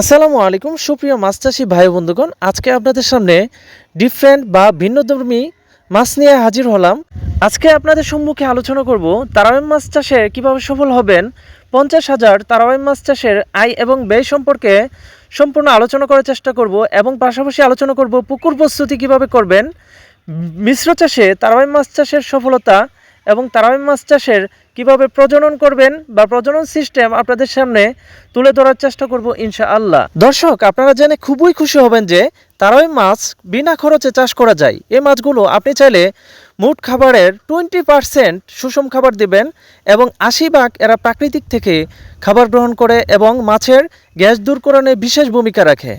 আসসালামু আলাইকুম, সুপ্রিয় মাছ চাষি ভাই বন্ধুগণ। আজকে আপনাদের সামনে ডিফারেন্ট বা ভিন্নধর্মী মাছ নিয়ে হাজির হলাম। আজকে আপনাদের সম্মুখে আলোচনা করব তারাবাই মাছ চাষে কীভাবে সফল হবেন, পঞ্চাশ হাজার তারাবাই মাছ চাষের আয় এবং ব্যয় সম্পর্কে সম্পূর্ণ আলোচনা করার চেষ্টা করব এবং পাশাপাশি আলোচনা করব পুকুর প্রস্তুতি কীভাবে করবেন। মিশ্র চাষে তারাবাই মাছ চাষের সফলতা এবং তারাবাই মাছ চাষের কীভাবে প্রজনন করবেন বা প্রজনন সিস্টেম আপনাদের সামনে তুলে ধরার চেষ্টা করব ইনশাআল্লাহ। দর্শক, আপনারা জেনে খুবই খুশি হবেন যে তারাবাই মাছ বিনা খরচে চাষ করা যায়। এই মাছগুলো আপনি চাইলে মোট খাবারের টোয়েন্টি পার্সেন্ট সুষম খাবার দিবেন এবং আশি ভাগ এরা প্রাকৃতিক থেকে খাবার গ্রহণ করে এবং মাছের গ্যাস দূরকরণে বিশেষ ভূমিকা রাখে।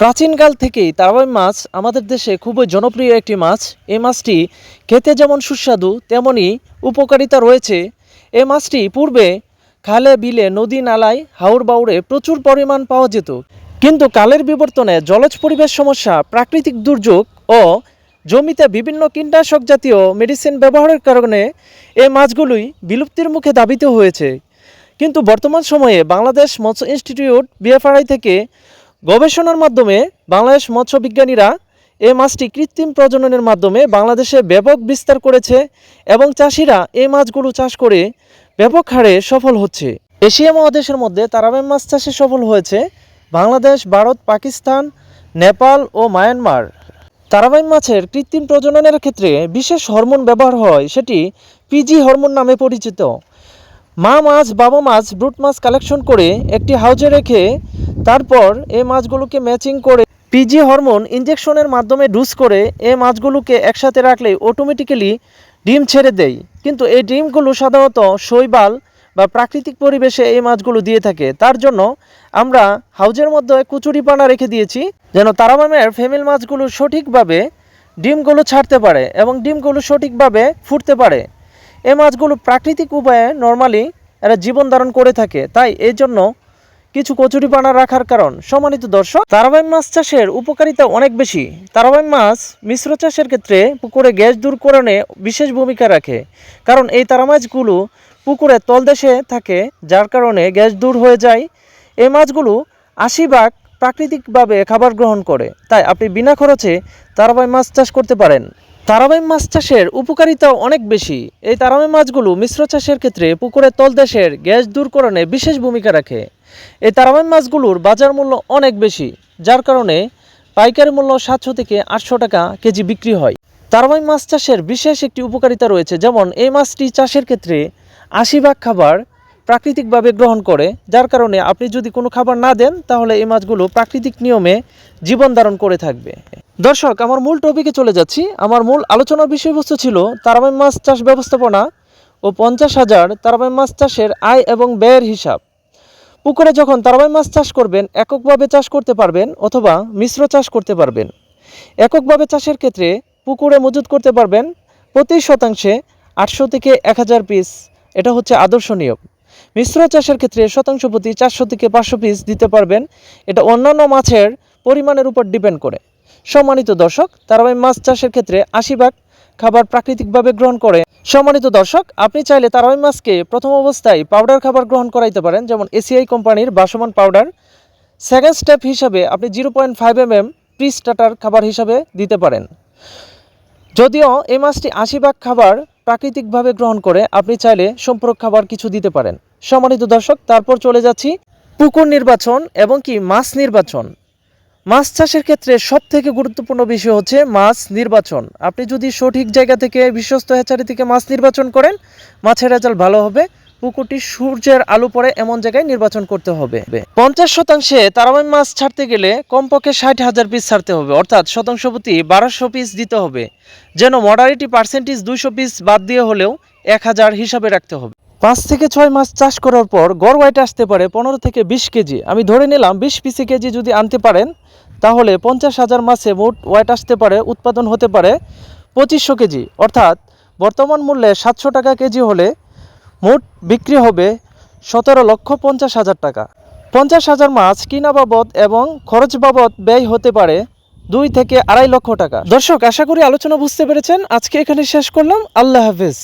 প্রাচীনকাল থেকেই তারাবাই মাছ আমাদের দেশে খুবই জনপ্রিয় একটি মাছ। এই মাছটি খেতে যেমন সুস্বাদু তেমনই উপকারিতা রয়েছে। এই মাছটি পূর্বে খালে, বিলে, নদী, নালায়, হাওর বাউড়ে প্রচুর পরিমাণ পাওয়া যেত। কিন্তু কালের বিবর্তনে জলজ পরিবেশ সমস্যা, প্রাকৃতিক দুর্যোগ ও জমিতে বিভিন্ন কীটনাশক জাতীয় মেডিসিন ব্যবহারের কারণে এই মাছগুলোই বিলুপ্তির মুখে দাবিত হয়েছে। কিন্তু বর্তমান সময়ে বাংলাদেশ মৎস্য ইনস্টিটিউট বিএফআরআই থেকে গবেষণার মাধ্যমে বাংলাদেশ মৎস্য বিজ্ঞানীরা এই মাছটি কৃত্রিম প্রজননের মাধ্যমে বাংলাদেশে ব্যাপক বিস্তার করেছে এবং চাষিরা এই মাছগুলো চাষ করে ব্যাপক হারে সফল হচ্ছে। এশিয়া মহাদেশের মধ্যে তারাবাই মাছ চাষে সফল হয়েছে বাংলাদেশ, ভারত, পাকিস্তান, নেপাল ও মায়ানমার। তারাবাই মাছের কৃত্রিম প্রজননের ক্ষেত্রে বিশেষ হরমোন ব্যবহার হয়, সেটি পিজি হরমোন নামে পরিচিত। মা মাছ, বাবা মাছ ব্রুট মাছ কালেকশন করে একটি হাউজে রেখে তারপর এই মাছগুলোকে ম্যাচিং করে পিজি হরমোন ইঞ্জেকশনের মাধ্যমে ডুজ করে এই মাছগুলোকে একসাথে রাখলে অটোমেটিক্যালি ডিম ছেড়ে দেয়। কিন্তু এই ডিমগুলো সাধারণত শৈবাল বা প্রাকৃতিক পরিবেশে এই মাছগুলো দিয়ে থাকে। তার জন্য আমরা হাউজের মধ্যে কুচুরি পানা রেখে দিয়েছি যেন তারাবামের ফেমিল মাছগুলো সঠিকভাবে ডিমগুলো ছাড়তে পারে এবং ডিমগুলো সঠিকভাবে ফুটতে পারে। এই মাছগুলো প্রাকৃতিক উপায়ে নর্মালি এরা জীবন ধারণ করে থাকে। তাই এই জন্য কিছু কচুরি পানা রাখার কারণ। সম্মানিত দর্শক তারাবাই মাছ চাষের উপকারিতা অনেক বেশি। তারাবাই মাছ মিশ্র চাষের ক্ষেত্রে পুকুরে গ্যাস দূরকরণে বিশেষ ভূমিকা রাখে। কারণ এই তারা মাছগুলো পুকুরে তলদেশে থাকে, যার কারণে গ্যাস দূর হয়ে যায়। এই মাছগুলো আশি ভাগ প্রাকৃতিকভাবে খাবার গ্রহণ করে। তাই আপনি বিনা খরচে তারাবাই মাছ চাষ করতে পারেন। তারাবাই মাছ চাষের উপকারিতাও অনেক বেশি। এই তারাবাই মাছগুলো মিশ্র চাষের ক্ষেত্রে পুকুরের তলদেশের গ্যাস দূরকরণে বিশেষ ভূমিকা রাখে। এই তারাবাই মাছগুলোর বাজার মূল্য অনেক বেশি, যার কারণে পাইকারি মূল্য সাতশো থেকে আটশো টাকা কেজি বিক্রি হয়। তারাবাই মাছ চাষের বিশেষ একটি উপকারিতা রয়েছে, যেমন এই মাছটি চাষের ক্ষেত্রে আশি ভাগ খাবার প্রাকৃতিকভাবে গ্রহণ করে, যার কারণে আপনি যদি কোনো খাবার না দেন, তাহলে এই মাছগুলো প্রাকৃতিক নিয়মে জীবন ধারণ করে থাকবে। দর্শক, আমার মূল টপিকে চলে যাচ্ছি। আমার মূল আলোচনার বিষয়বস্তু ছিল তারাবাই মাছ চাষ ব্যবস্থাপনা ও পঞ্চাশ হাজার তারাবাই মাছ চাষের আয় এবং ব্যয়ের হিসাব। পুকুরে যখন তারাবাই মাছ চাষ করবেন, এককভাবে চাষ করতে পারবেন অথবা মিশ্র চাষ করতে পারবেন। এককভাবে চাষের ক্ষেত্রে পুকুরে মজুত করতে পারবেন প্রতি শতাংশে আটশো থেকে এক হাজার পিস এটা হচ্ছে আদর্শ নিয়ম। মিশ্র চাষের ক্ষেত্রে শতাংশ প্রতি চারশো থেকে পাঁচশো পিস দিতে পারবেন। এটা অন্যান্য মাছের পরিমাণের উপর ডিপেন্ড করে। সম্মানিত দর্শক তারাবাই মাছ চাষের ক্ষেত্রে আশি ভাগ খাবার প্রাকৃতিকভাবে গ্রহণ করে। সম্মানিত দর্শক, আপনি চাইলে তারাবাই মাছকে প্রথম অবস্থায় পাউডার খাবার গ্রহণ করাইতে পারেন, যেমন এসিআই কোম্পানির বাসমান পাউডার সেকেন্ড স্টেপ হিসাবে আপনি zero point five M M pre starter খাবার হিসাবে দিতে পারেন। যদিও এই মাছটি আশি ভাগ খাবার প্রাকৃতিকভাবে গ্রহণ করে, আপনি চাইলে সম্পূরক খাবার কিছু দিতে পারেন। সম্মানিত দর্শক, তারপর চলে যাচ্ছি পুকুর নির্বাচন এবং কি মাছ নির্বাচন। মাছ চাষের ক্ষেত্রে সব থেকে গুরুত্বপূর্ণ বিষয় হচ্ছে মাছ নির্বাচন। আপনি যদি সঠিক জায়গা থেকে বিশ্বস্ত হ্যাচারি থেকে মাছ নির্বাচন করেন, মাছের রেজাল্ট ভালো হবে, পুকুরটি সূর্যের আলো পড়ে এমন জায়গায় নির্বাচন করতে হবে। পঞ্চাশ শতাংশে তারাবাই মাছ ছাড়তে গেলে কমপক্ষে ষাট হাজার পিস ছাড়তে হবে, অর্থাৎ শতাংশ প্রতি বারোশো পিস দিতে হবে। যেন মডারিটি পার্সেন্টেজ দুইশো পিস বাদ দিয়ে হলেও এক হাজার হিসাবে রাখতে হবে। পাঁচ থেকে ছয় মাস চাষ করার পর গড় ওয়াইট আসতে পারে পনেরো থেকে বিশ কেজি। আমি ধরে নিলাম বিশ পিসি কেজি যদি আনতে পারেন, তাহলে পঞ্চাশ হাজার মাসে মোট ওয়াইট আসতে পারে, উৎপাদন হতে পারে পঁচিশশো কেজি। অর্থাৎ বর্তমান মূল্যে সাতশো টাকা কেজি হলে মোট বিক্রি হবে সতেরো লক্ষ পঞ্চাশ হাজার টাকা। পঞ্চাশ হাজার মাছ কিনা বাবদ এবং খরচ বাবদ ব্যয় হতে পারে দুই থেকে আড়াই লক্ষ টাকা। দর্শক, আশা করি আলোচনা বুঝতে পেরেছেন। আজকে এখানে শেষ করলাম। আল্লাহ হাফিজ।